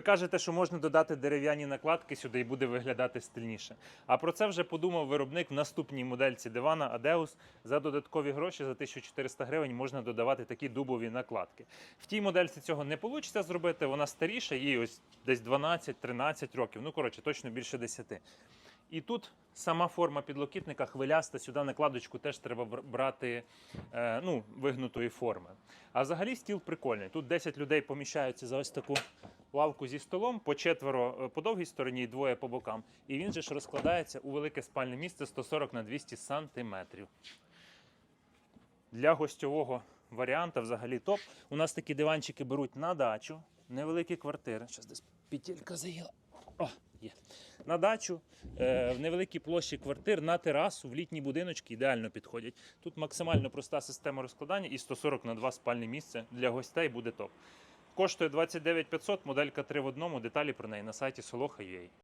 Ви кажете, що можна додати дерев'яні накладки сюди і буде виглядати стильніше. А про це вже подумав виробник в наступній модельці дивана Адеус. За додаткові гроші за 1400 гривень можна додавати такі дубові накладки. В тій модельці цього не вийде зробити, вона старіша, їй ось десь 12-13 років. Ну, коротше, точно більше 10. І тут сама форма підлокітника хвиляста, сюди накладочку теж треба брати е, ну, вигнутої форми. А взагалі стіл прикольний. Тут 10 людей поміщаються за ось таку лавку зі столом, по четверо е, по довгій стороні і двоє по бокам. І він же ж розкладається у велике спальне місце 140 на 200 сантиметрів. Для гостьового варіанта взагалі топ. У нас такі диванчики беруть на дачу, невеликі квартири. Зараз десь петелька заїла. О, є. На дачу, е, в невеликій площі квартир, на терасу, в літні будиночки ідеально підходять. Тут максимально проста система розкладання і 140 на 2 спальне місце для гостей буде топ. Коштує 29 500, моделька 3 в одному. Деталі про неї на сайті Soloha.ua.